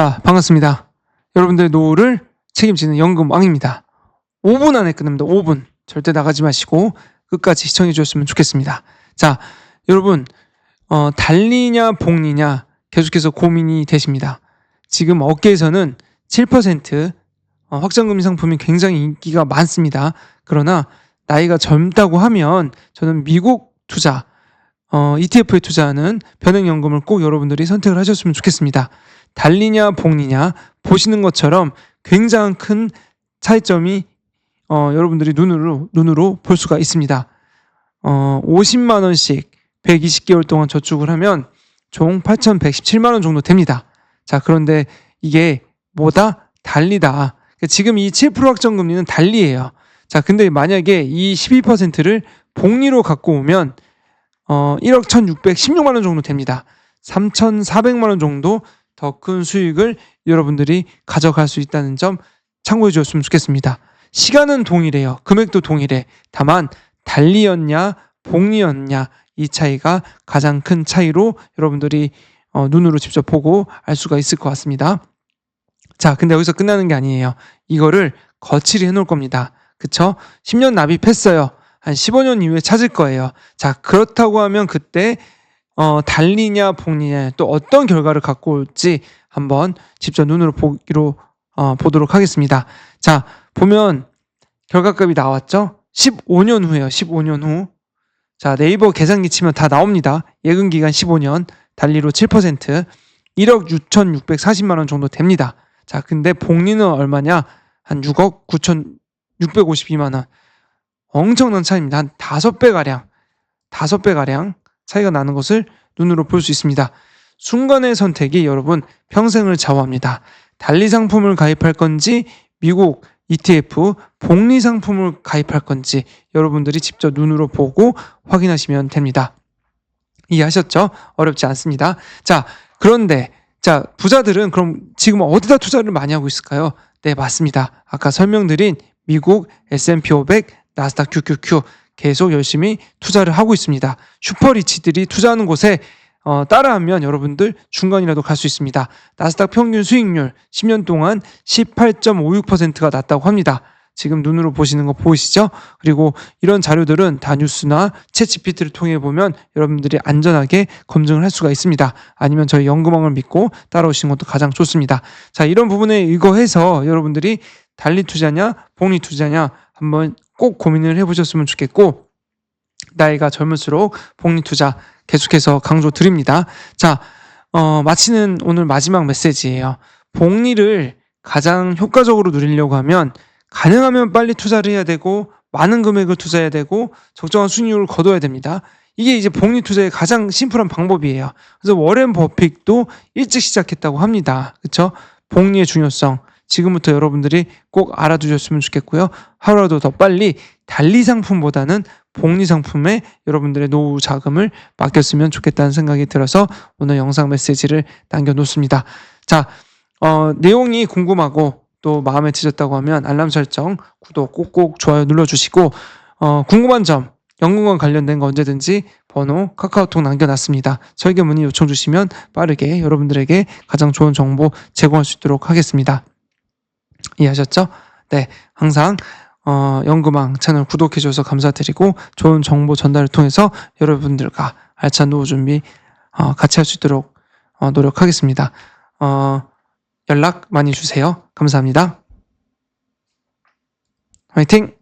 자, 반갑습니다. 여러분들의 노후를 책임지는 연금왕입니다. 5분 안에 끝납니다. 5분. 절대 나가지 마시고 끝까지 시청해 주셨으면 좋겠습니다. 자, 여러분, 어, 달리냐, 복리냐 계속해서 고민이 되십니다. 지금 업계에서는 7% 어, 확정금리 상품이 굉장히 인기가 많습니다. 그러나 나이가 젊다고 하면 저는 미국 투자, 어, ETF에 투자하는 변액연금을 꼭 여러분들이 선택을 하셨으면 좋겠습니다. 달리냐 복리냐 보시는 것처럼 굉장히 큰 차이점이 어, 여러분들이 눈으로 눈으로 볼 수가 있습니다. 어, 50만 원씩 120개월 동안 저축을 하면 총 8,117만 원 정도 됩니다. 자, 그런데 이게 뭐다? 달리다. 지금 이 7% 확정 금리는 달리예요. 자, 근데 만약에 이 12%를 복리로 갖고 오면 어, 1억 1,616만 원 정도 됩니다. 3,400만 원 정도 더 큰 수익을 여러분들이 가져갈 수 있다는 점 참고해 주셨으면 좋겠습니다. 시간은 동일해요. 금액도 동일해. 다만 달리였냐, 복리였냐 이 차이가 가장 큰 차이로 여러분들이 어, 눈으로 직접 보고 알 수가 있을 것 같습니다. 자, 근데 여기서 끝나는 게 아니에요. 이거를 거치를 해놓을 겁니다. 그쵸? 10년 납입했어요. 한 15년 이후에 찾을 거예요. 자, 그렇다고 하면 그때 어, 달리냐 복리냐 또 어떤 결과를 갖고 올지 한번 직접 눈으로 보기로 어, 보도록 하겠습니다. 자, 보면 결과값이 나왔죠? 15년 후에요. 15년 후. 자, 네이버 계산기 치면 다 나옵니다. 예금 기간 15년, 달리로 7%, 1억 6,640만 원 정도 됩니다. 자, 근데 복리는 얼마냐? 한 6억 9,652만 원. 엄청난 차이입니다. 한 5배 가량, 5배 가량 차이가 나는 것을 눈으로 볼 수 있습니다. 순간의 선택이 여러분 평생을 좌우합니다. 달리 상품을 가입할 건지 미국 ETF 복리 상품을 가입할 건지 여러분들이 직접 눈으로 보고 확인하시면 됩니다. 이해하셨죠? 어렵지 않습니다. 자, 그런데 자, 부자들은 그럼 지금 어디다 투자를 많이 하고 있을까요? 네, 맞습니다. 아까 설명드린 미국 S&P 500, 나스닥 QQQ 계속 열심히 투자를 하고 있습니다. 슈퍼리치들이 투자하는 곳에 어, 따라하면 여러분들 중간이라도 갈 수 있습니다. 나스닥 평균 수익률 10년 동안 18.56%가 났다고 합니다. 지금 눈으로 보시는 거 보이시죠? 그리고 이런 자료들은 다 뉴스나 채 GPT를 통해 보면 여러분들이 안전하게 검증을 할 수가 있습니다. 아니면 저희 연구망을 믿고 따라오시는 것도 가장 좋습니다. 자, 이런 부분에 의거해서 여러분들이 달리 투자냐, 복리 투자냐 한번 꼭 고민을 해보셨으면 좋겠고 나이가 젊을수록 복리 투자 계속해서 강조 드립니다. 자, 어, 마치는 오늘 마지막 메시지예요. 복리를 가장 효과적으로 누리려고 하면 가능하면 빨리 투자를 해야 되고 많은 금액을 투자해야 되고 적정한 수익률을 거둬야 됩니다. 이게 이제 복리 투자의 가장 심플한 방법이에요. 그래서 워렌 버핏도 일찍 시작했다고 합니다. 그렇죠? 복리의 중요성 지금부터 여러분들이 꼭 알아두셨으면 좋겠고요. 하루라도 더 빨리 달리 상품보다는 복리 상품에 여러분들의 노후 자금을 맡겼으면 좋겠다는 생각이 들어서 오늘 영상 메시지를 남겨놓습니다. 자, 어, 내용이 궁금하고 또 마음에 드셨다고 하면 알람 설정, 구독 꼭꼭 좋아요 눌러주시고 어, 궁금한 점, 연금과 관련된 거 언제든지 번호 카카오톡 남겨놨습니다. 저에게 문의 요청 주시면 빠르게 여러분들에게 가장 좋은 정보 제공할 수 있도록 하겠습니다. 이해하셨죠? 네, 항상 어, 연금왕 채널 구독해줘서 감사드리고 좋은 정보 전달을 통해서 여러분들과 알찬 노후 준비 어, 같이 할 수 있도록 어, 노력하겠습니다. 어, 연락 많이 주세요. 감사합니다. 화이팅!